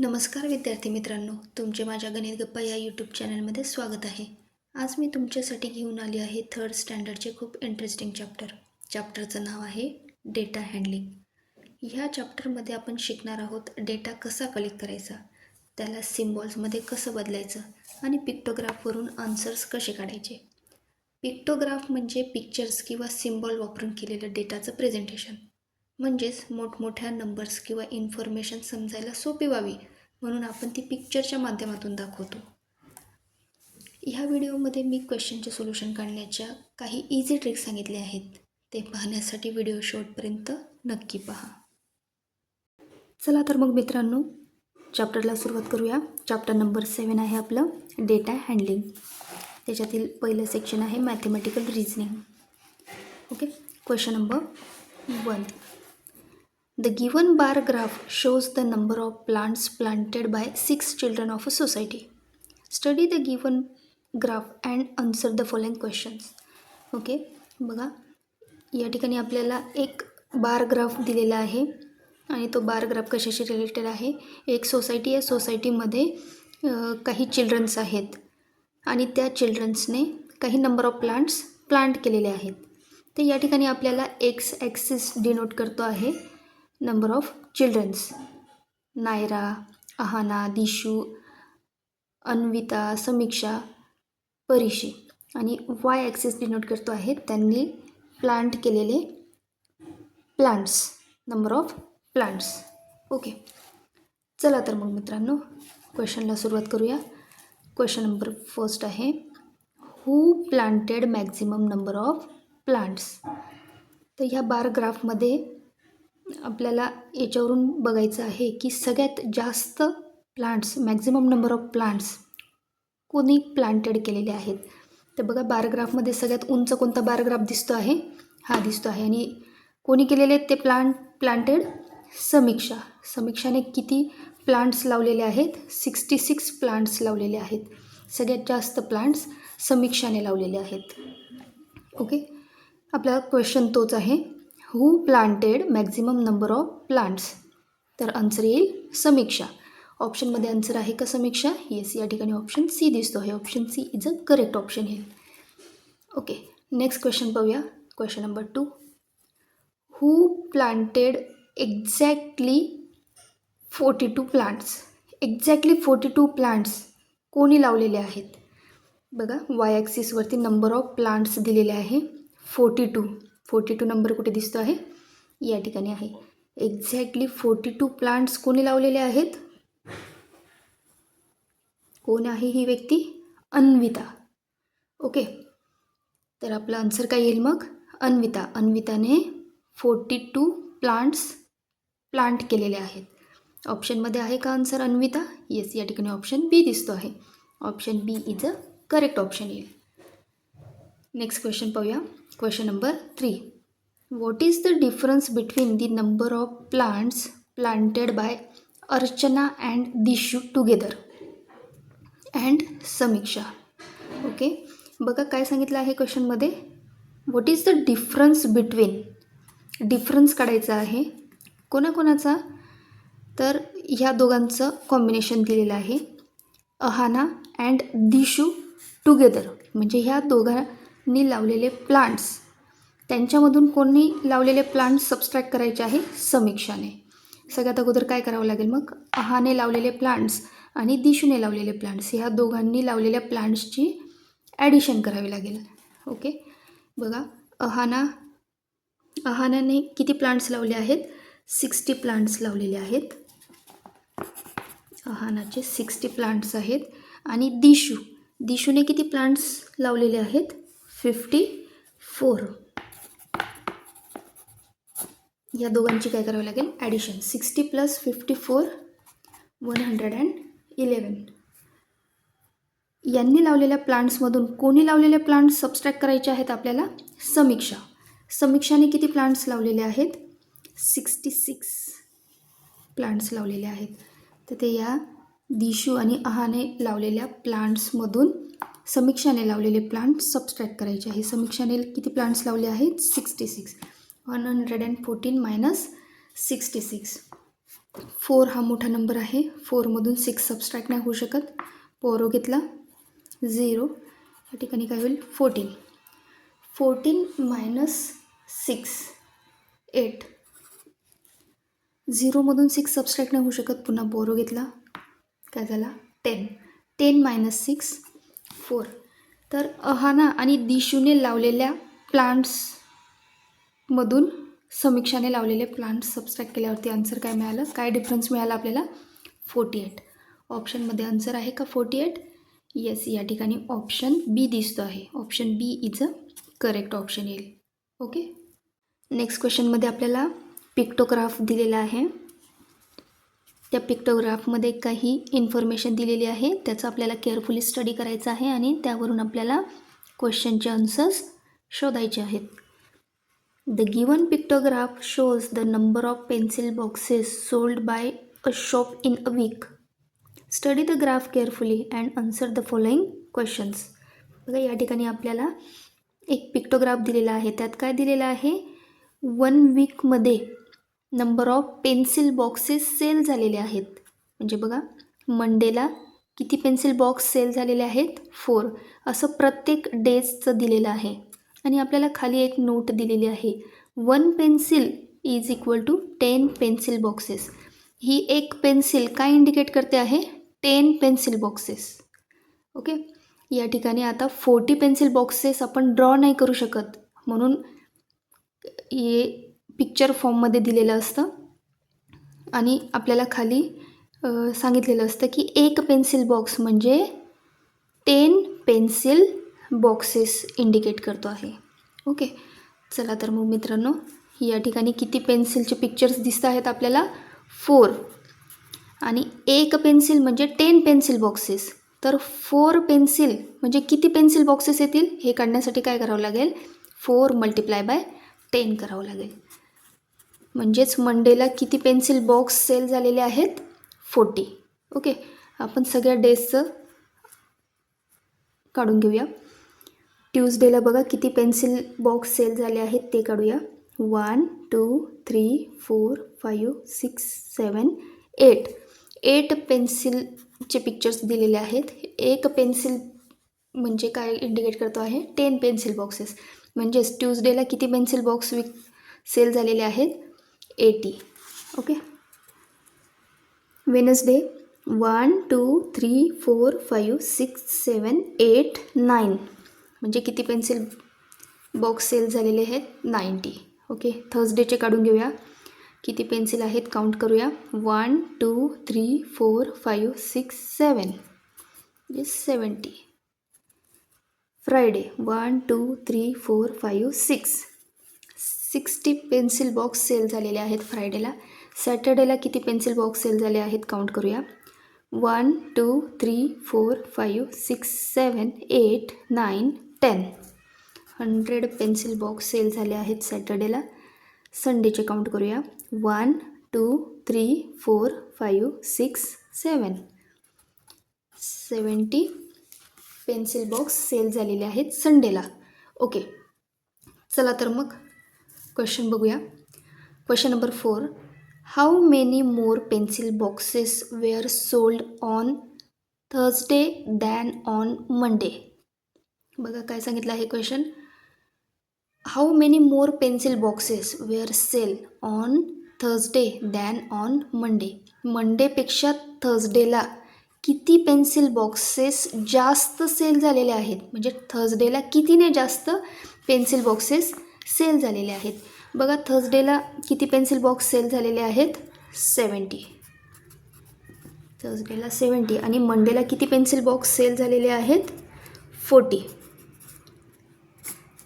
नमस्कार विद्यार्थी मित्रांनो तुमचे माझ्या गणित गप्पा या यूट्यूब चॅनलमध्ये स्वागत आहे. आज मी तुमच्यासाठी घेऊन आली आहे थर्ड स्टँडर्डचे खूप इंटरेस्टिंग चॅप्टर चॅप्टरचं नाव आहे डेटा हँडलिंग ह्या चॅप्टरमध्ये आपण शिकणार आहोत डेटा कसा कलेक्ट करायचा त्याला सिम्बॉल्समध्ये कसं बदलायचं आणि पिक्टोग्राफवरून आन्सर्स कसे काढायचे. पिक्टोग्राफ म्हणजे पिक्चर्स किंवा सिम्बॉल वापरून केलेलं डेटाचं प्रेझेंटेशन म्हणजेच मोठमोठ्या नंबर्स किंवा इन्फॉर्मेशन समजायला सोपी व्हावी म्हणून आपण ती पिक्चरच्या माध्यमातून दाखवतो. ह्या व्हिडिओमध्ये मी क्वेश्चनचे सोल्युशन काढण्याच्या काही इझी ट्रिक्स सांगितले आहेत. ते पाहण्यासाठी व्हिडिओ शेवटपर्यंत नक्की पहा. चला तर मग मित्रांनो चॅप्टरला सुरुवात करूया. चॅप्टर नंबर सेवन आहे आपलं डेटा हँडलिंग त्याच्यातील पहिलं सेक्शन आहे mathematical reasoning okay question number one The given bar graph shows the number of plants planted by six children of a society. Study the given graph and answer the following questions. Okay बघा या ठिकाणी आपल्याला एक bar graph दिलेला आहे आणि तो bar graph कशाशी रिलेटेड आहे एक सोसायटी या सोसायटीमध्ये काही चिल्ड्रन्स आहेत आणि त्या चिल्ड्रन्सने काही नंबर ऑफ प्लांट्स प्लांट केलेले आहेत तर या ठिकाणी आपल्याला एक्स ॲक्सिस डिनोट करतो आहे number of childrens Naira Ahana Dishu Anvita Samiksha Parishi आणि वाय ॲक्सेस डिनोट करतो आहे त्यांनी प्लांट केलेले plants number of plants okay चला तर मग मित्रांनो क्वेश्चनला सुरुवात करूया. क्वेश्चन नंबर फर्स्ट आहे who planted maximum number of plants तर ह्या बार ग्राफमध्ये आपल्याला याच्यावरून बघायचं आहे की सगळ्यात जास्त plants maximum number of plants कोणी प्लांटेड केलेले आहेत. तर बघा बारग्राफमध्ये सगळ्यात उंच कोणता बारग्राफ दिसतो आहे? हा दिसतो आहे. आणि कोणी केलेले आहेत ते प्लांट प्लांटेड समीक्षा. समीक्षाने किती प्लांट्स लावलेले आहेत? सिक्स्टी सिक्स प्लांट्स लावलेले आहेत. सगळ्यात जास्त प्लांट्स समीक्षाने लावलेले आहेत. ओके आपला क्वेश्चन तोच आहे. Who planted maximum number of plants तर आन्सर येईल समीक्षा. ऑप्शनमध्ये आन्सर आहे का समीक्षा? येस या ठिकाणी ऑप्शन सी दिसतो आहे. Option C is a correct option येईल ओके नेक्स्ट क्वेश्चन पाहूया. Question number two who planted exactly forty two plants exactly forty two plants कोणी लावलेले आहेत? बघा वाय ॲक्सिसवरती नंबर ऑफ प्लांट्स दिलेले आहे. Forty two forty two number कुठे दिसतो आहे? या ठिकाणी आहे. एक्झॅक्टली फोर्टी टू प्लांट्स कोणी लावलेले आहेत? कोण आहे ही व्यक्ती? अन्विता. ओके तर आपलं आन्सर काय येईल मग? अन्विता. अन्विताने फोर्टी टू प्लांट्स प्लांट केलेले आहेत. ऑप्शनमध्ये आहे का आन्सर अन्विता? येस या ठिकाणी ऑप्शन बी दिसतो आहे. Option B is a correct option येईल. नेक्स्ट क्वेश्चन पाहूया. Question number three what is the difference between the number of plants planted by Archana and Dishu together and Samiksha okay बघा काय सांगितलं आहे क्वेश्चनमध्ये what is the difference between difference काढायचा आहे. कोणाकोणाचा? तर ह्या दोघांचं कॉम्बिनेशन दिलेलं आहे. अहाना अँड दिशू टुगेदर म्हणजे ह्या दोघां नी लावलेले प्लांट्स. त्यांच्यामधून कोणी लावलेले प्लांट्स सबस्ट्रॅक्ट करायचे आहे? समीक्षाने. सगळ्यात अगोदर काय करावं लागेल मग? अहाने लावलेले प्लांट्स आणि दिशूने लावलेले प्लांट्स ह्या दोघांनी लावलेल्या प्लांट्सची ॲडिशन करावी लागेल. ओके? बघा अहाना अहानाने किती प्लांट्स लावले आहेत? सिक्स्टी प्लांट्स लावलेले आहेत. अहानाचे सिक्स्टी प्लांट्स आहेत. आणि दिशू दिशूने किती प्लांट्स लावलेले आहेत? Fifty four. या दोघांची काय करावी लागेल? Addition sixty plus fifty four one hundred and eleven यांनी लावलेल्या प्लांट्समधून कोणी लावलेले प्लांट्स सबस्ट्रॅक्ट करायचे आहेत आपल्याला? समीक्षा. समीक्षाने किती प्लांट्स लावलेले आहेत? सिक्स्टी सिक्स प्लांट्स लावलेले आहेत. तर ते या दिशू आणि अहाने लावलेल्या प्लांट्समधून समीक्षाने लावलेले प्लांट सबस्ट्रॅक्ट करायचे आहे. समीक्षाने किती प्लांट्स लावले आहेत? Sixty six one hundred and fourteen minus sixty six four हा मोठा नंबर आहे. फोरमधून सिक्स सबस्ट्रॅक्ट नाही होऊ शकत. पोरो घेतला. झिरो या ठिकाणी काय होईल? Fourteen fourteen minus six eight झिरोमधून six subtract नाही होऊ शकत. पुन्हा बोरो घेतला. काय झाला? Ten ten minus six four. तर अहाना आणि दिशूने लावलेल्या प्लांट्समधून समीक्षाने लावलेले प्लांट्स सबस्ट्रॅक्ट केल्यावरती आन्सर काय मिळालं? काय डिफरन्स मिळाला आपल्याला? Forty eight. ऑप्शनमध्ये आन्सर आहे का फोर्टी एट? येस या ठिकाणी ऑप्शन बी दिसतो आहे. Option B is a correct option येईल. ओके नेक्स्ट क्वेश्चनमध्ये आपल्याला पिक्टोग्राफ दिलेला आहे. त्या पिक्टोग्राफमध्ये काही इन्फॉर्मेशन दिलेली आहे. त्याचं आपल्याला केअरफुली स्टडी करायचं आहे आणि त्यावरून आपल्याला क्वेश्चनचे आन्सर्स शोधायचे आहेत. The given pictograph shows the number of pencil boxes sold by a shop in a week study the graph carefully and answer the following questions बघा या ठिकाणी आपल्याला एक पिक्टोग्राफ दिलेला आहे. त्यात काय दिलेलं आहे? वन वीकमध्ये number of pencil boxes sale झालेले आहेत. म्हणजे बघा मंडेला किती पेन्सिल बॉक्स सेल झालेले आहेत? फोर. असं प्रत्येक डेजचं दिलेलं आहे. आणि आपल्याला खाली एक नोट दिलेली आहे. One pencil is equal to ten pencil boxes. ही एक पेन्सिल काय इंडिकेट करते आहे? Ten pencil boxes. ओके? या ठिकाणी आता फोर्टी पेन्सिल बॉक्सेस आपण ड्रॉ नाही करू शकत. म्हणून हे पिक्चर फॉर्ममध्ये दिलेलं असतं. आणि आपल्याला खाली सांगितलेलं असतं की एक पेन्सिल बॉक्स म्हणजे टेन पेन्सिल बॉक्सेस इंडिकेट करतो आहे. ओके? चला तर मग मित्रांनो या ठिकाणी किती पेन्सिलचे पिक्चर्स दिसत आहेत आपल्याला? फोर आणि एक पेन्सिल म्हणजे टेन पेन्सिल बॉक्सेस तर फोर पेन्सिल म्हणजे किती पेन्सिल बॉक्सेस येतील? हे काढण्यासाठी काय करावं लागेल? फोर मल्टिप्लाय बाय टेन करावं लागेल. म्हणजेच मंडेला किती पेन्सिल बॉक्स सेल झालेले आहेत? फोर्टी. ओके आपण सगळ्या डेजचं काढून घेऊया. ट्यूजडेला बघा किती पेन्सिल बॉक्स सेल झाले आहेत ते काढूया. One two three four five six seven eight. Eight पेन्सिलचे pictures दिलेले आहेत. एक पेन्सिल म्हणजे काय इंडिकेट करतो आहे? Ten pencil boxes. म्हणजेच ट्यूजडेला किती पेन्सिल बॉक्स विक सेल झालेले आहेत? Eighty okay Wednesday one two three four five six seven eight nine म्हणजे किती पेन्सिल बॉक्स सेल झालेले आहेत? नाईंटी ओके थर्सडेचे काढून घेऊया. किती पेन्सिल आहेत? काउंट करूया. One two three four five six seven म्हणजे seventy Friday one two three four five six sixty pencil box sale झालेले आहेत फ्रायडेला. सॅटर्डेला किती पेन्सिल बॉक्स सेल झाले आहेत काउंट करूया. One two three four five six seven eight nine ten. Hundred pencil box sale झाले आहेत सॅटर्डेला. संडेचे काउंट करूया. One two three four five six seven seventy pencil box sale झालेले आहेत संडेला. ओके. चला तर मग क्वेश्चन बघूया. Question number four. How many more pencil boxes were sold on Thursday than on Monday बघा काय सांगितलं आहे question. How many more pencil boxes were sale on Thursday than on Monday मंडेपेक्षा थर्सडेला किती पेन्सिल बॉक्सेस जास्त sale झालेले आहेत? म्हणजे थर्सडेला कितीने जास्त पेन्सिल बॉक्सेस सेल झालेले आहेत. बघा थर्सडेला किती पेन्सिल बॉक्स सेल झालेले आहेत? सेवन्टी थर्सडेला सेवन्टी आणि मंडेला किती पेन्सिल बॉक्स सेल झालेले आहेत? फोर्टी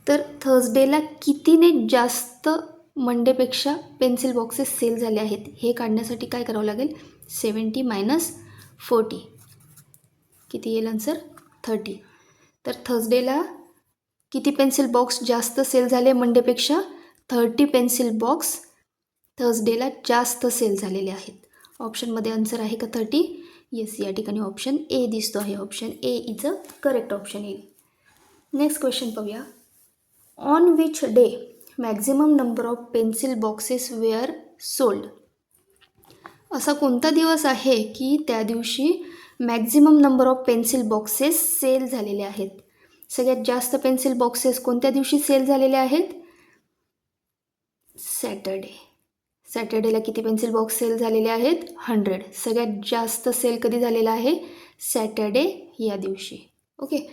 तर थर्सडेला कितीने जास्त मंडेपेक्षा पेन्सिल बॉक्सेस सेल झाले आहेत? हे काढण्यासाठी काय करावं लागेल? सेवन्टी मायनस फोर्टी किती येईल आन्सर थर्टी तर थर्सडेला किती पेन्सिल बॉक्स जास्त सेल झाले मंडेपेक्षा? थर्टी पेन्सिल बॉक्स थर्सडेला जास्त सेल झालेले आहेत. ऑप्शनमध्ये आन्सर आहे का थर्टी? येस या ठिकाणी ऑप्शन ए दिसतो आहे. Option A is a correct option येईल नेक्स्ट क्वेश्चन पाहूया. On which day maximum number of pencil boxes were sold असा कोणता दिवस आहे की त्या दिवशी maximum number of pencil boxes sale झालेले आहेत? सगळ्यात जास्त पेन्सिल बॉक्सेस कोणत्या दिवशी सेल झालेले आहेत? सॅटर्डे सॅटर्डेला किती पेन्सिल बॉक्स सेल झालेले आहेत? हंड्रेड सगळ्यात जास्त सेल कधी झालेला आहे? सॅटर्डे या दिवशी. ओके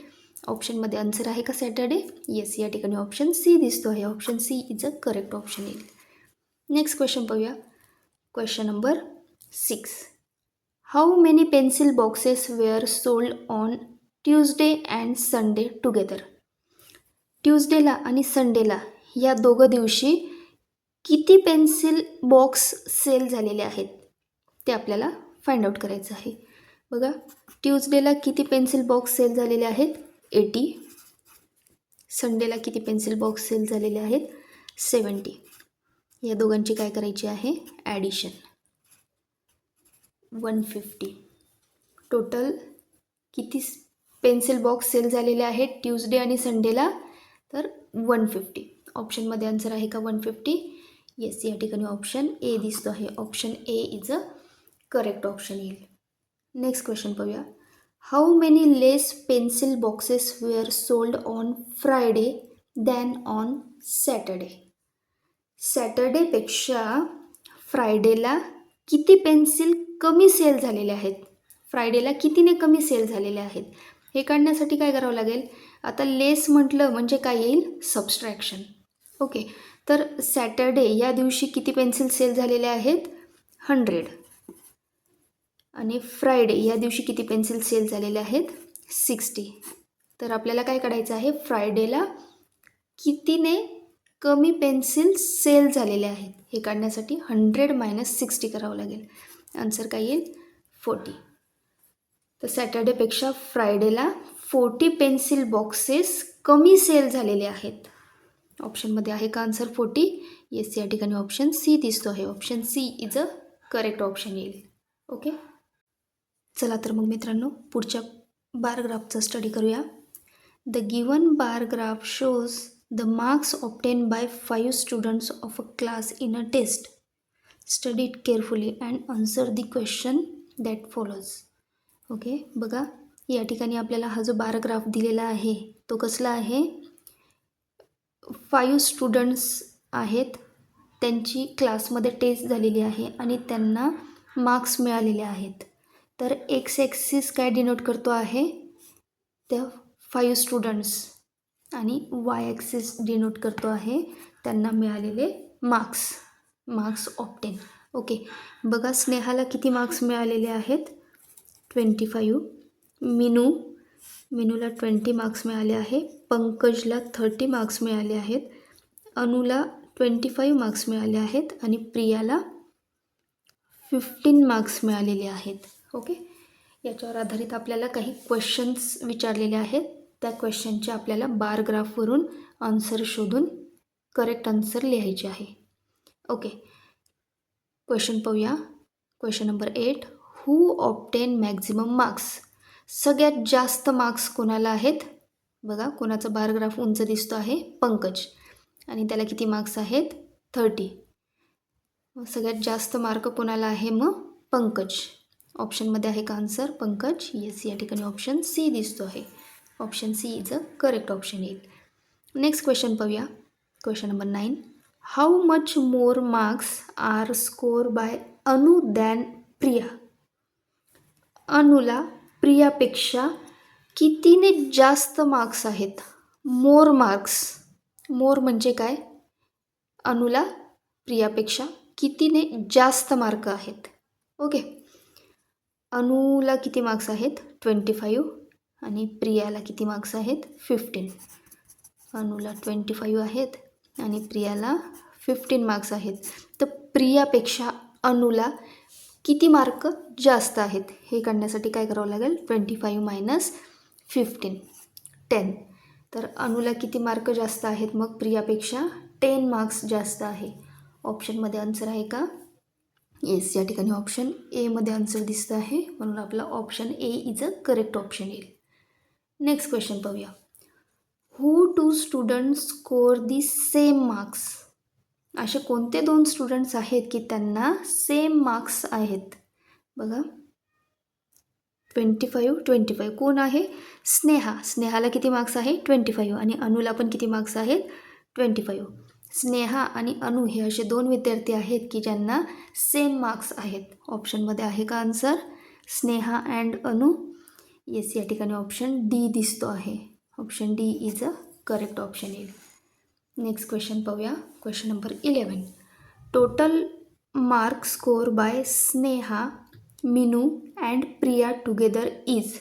ऑप्शनमध्ये आन्सर आहे का सॅटर्डे येस या ठिकाणी ऑप्शन सी दिसतो आहे. Option C is a correct option येईल. नेक्स्ट क्वेश्चन पाहूया. Question number six how many pencil boxes were sold on Tuesday and Sunday together. ट्यूजडेला आणि संडेला या दोघं दिवशी किती पेन्सिल बॉक्स सेल झालेले आहेत ते आपल्याला फाइंड आउट करायचं आहे. बघा ट्यूजडेला किती पेन्सिल बॉक्स सेल झालेले आहेत? एटी. संडेला किती पेन्सिल बॉक्स सेल झालेले आहेत? सेवन्टी. या दोघांची काय करायची आहे? ॲडिशन. One fifty. टोटल किती पेन्सिल बॉक्स सेल झालेले आहेत ट्यूजडे आणि संडेला. तर वन फिफ्टी. ऑप्शनमध्ये आन्सर आहे का वन फिफ्टी? येस या ठिकाणी ऑप्शन ए दिसतो आहे. Option A is a correct option येईल. नेक्स्ट क्वेश्चन पाहूया. How many less pencil boxes were sold on Friday than on Saturday सॅटर्डेपेक्षा फ्रायडेला किती पेन्सिल कमी सेल झालेले आहेत? फ्रायडेला कितीने कमी सेल झालेले आहेत? हे काढण्यासाठी काय करावं लागेल? आता लेस म्हटलं म्हणजे काय येईल? सबस्ट्रॅक्शन ओके तर सॅटर्डे या दिवशी किती पेन्सिल सेल झालेले आहेत? हंड्रेड आणि फ्रायडे या दिवशी किती पेन्सिल सेल झालेले आहेत? सिक्स्टी तर आपल्याला काय काढायचं आहे? फ्रायडेला कितीने कमी पेन्सिल सेल झालेले आहेत? हे काढण्यासाठी हंड्रेड मायनस सिक्स्टी करावं लागेल. आन्सर काय येईल? फोर्टी तर सॅटर्डेपेक्षा फ्रायडेला फोर्टी पेन्सिल बॉक्सेस कमी सेल झालेले आहेत. ऑप्शनमध्ये आहे का आन्सर फोर्टी? येस या ठिकाणी ऑप्शन सी दिसतो आहे. Option C is a correct option येईल. ओके चला तर मग मित्रांनो पुढच्या बारग्राफचा स्टडी करूया. The given bar graph shows the marks obtained by five students of a class in a test study it carefully and answer the question that follows okay बघा. या ठिकाणी आपल्याला हा जो बार ग्राफ दिलेला आहे तो कसला आहे? फाईव्ह स्टुडंट्स आहेत. त्यांची क्लासमध्ये टेस्ट झालेली आहे आणि त्यांना मार्क्स मिळालेले आहेत. तर एक्स एक्सिस काय डिनोट करतो आहे? त्या फाईव्ह स्टुडंट्स आणि वाय ॲक्सिस डिनोट करतो आहे त्यांना मिळालेले मार्क्स मार्क्स ऑप्टेन ओके बघा स्नेहाला किती मार्क्स मिळालेले आहेत? Twenty five. मिनू मिनूला ट्वेंटी मार्क्स मिळाले आहे. पंकजला थर्टी मार्क्स मिळाले आहेत. अनुला ट्वेंटी फाईव्ह मार्क्स मिळाले आहेत आणि प्रियाला फिफ्टीन मार्क्स मिळालेले आहेत. ओके? याच्यावर आधारित आपल्याला काही क्वेश्चन्स विचारलेले आहेत. त्या क्वेश्चनचे आपल्याला बार ग्राफवरून आन्सर शोधून करेक्ट आन्सर लिहायचे आहे. ओके? क्वेश्चन पाहूया. Question number eight who obtained maximum marks सगळ्यात जास्त मार्क्स कोणाला आहेत? बघा कोणाचा बारग्राफ उंच दिसतो आहे? पंकज. आणि त्याला किती मार्क्स आहेत? थर्टी सगळ्यात जास्त मार्क कोणाला आहे मग? पंकज. ऑप्शनमध्ये आहे का आन्सर पंकज. येस या ठिकाणी ऑप्शन सी दिसतो आहे. Option C is a correct option येईल. नेक्स्ट क्वेश्चन पाहूया. Question number nine how much more marks are score by Anu than Priya Anula प्रियापेक्षा कितीने जास्त मार्क्स आहेत? मोर मार्क्स मोर म्हणजे काय? अनुला प्रियापेक्षा कितीने जास्त मार्क आहेत? ओके अनुला किती मार्क्स आहेत? ट्वेंटी फाईव्ह आणि प्रियाला किती मार्क्स आहेत? फिफ्टीन अनुला ट्वेंटी फाईव्ह आहेत आणि प्रियाला फिफ्टीन मार्क्स आहेत. तर प्रियापेक्षा अनुला किती मार्क जास्त आहेत हे काढण्यासाठी काय करावं लागेल? Twenty five minus fifteen ten तर अनुला किती मार्क जास्त आहेत? मग प्रियापेक्षा टेन मार्क्स जास्त आहे. ऑप्शनमध्ये आन्सर आहे का? येस या ठिकाणी ऑप्शन एमध्ये आन्सर दिसतं आहे. म्हणून आपला option A is a correct option येईल. नेक्स्ट क्वेश्चन पाहूया. Who two student score the same marks असे कोणते दोन स्टुडंट्स आहेत की त्यांना सेम मार्क्स आहेत? बघा. ट्वेंटी फाईव्ह ट्वेंटी फाईव्ह कोण आहे? स्नेहा. स्नेहाला किती मार्क्स आहे? ट्वेंटी फाईव्ह आणि अनुला पण किती मार्क्स आहेत? ट्वेंटी फाईव्ह स्नेहा आणि अनु हे असे दोन विद्यार्थी आहेत की ज्यांना सेम मार्क्स आहेत. ऑप्शनमध्ये आहे का answer Sneha and Anu. Yes या ठिकाणी ऑप्शन डी दिसतो आहे. Option D is a correct option येईल. नेक्स्ट क्वेश्चन पाहूया. Question number eleven total mark score by Sneha Minu and Priya together is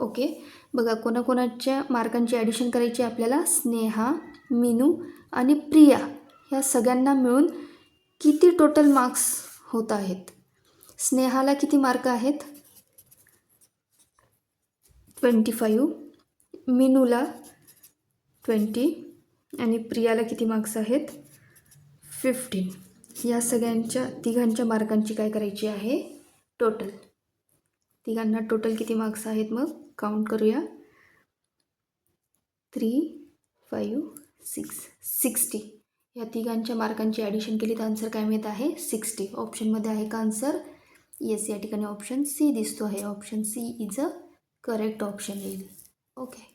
okay बघा कोणाकोणाच्या मार्कांची ॲडिशन करायची आहे आपल्याला? स्नेहा मिनू आणि प्रिया ह्या सगळ्यांना मिळून किती टोटल मार्क्स होत आहेत? स्नेहाला किती मार्क आहेत? ट्वेंटी फाईव्ह मिनूला ट्वेंटी आणि प्रियाला किती मार्क्स आहेत? फिफ्टीन या सगळ्यांच्या तिघांच्या मार्कांची काय करायची आहे? टोटल तिघांना टोटल किती मार्क्स आहेत मग? काउंट करूया. थ्री फाईव्ह सिक्स सिक्स्टी या तिघांच्या मार्कांची ॲडिशन केली तर आन्सर काय मिळत आहे? सिक्स्टी ऑप्शनमध्ये आहे का आन्सर येस या ठिकाणी ऑप्शन सी दिसतो आहे. Option C is a correct option येईल. Okay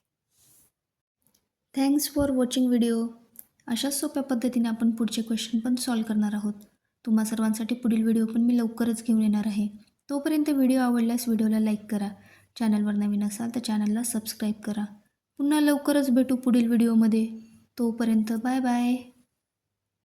thanks for watching video अशाच सोप्या पद्धतीने आपण पुढचे क्वेश्चन पण सॉल्व करणार आहोत. तुम्हा सर्वांसाठी पुढील व्हिडिओ पण मी लवकरच घेऊन येणार आहे. तोपर्यंत व्हिडिओ आवडल्यास व्हिडिओला लाईक करा. चॅनलवर नवीन असाल तर चॅनलला सबस्क्राईब करा. पुन्हा लवकरच भेटू पुढील व्हिडिओमध्ये तोपर्यंत बाय बाय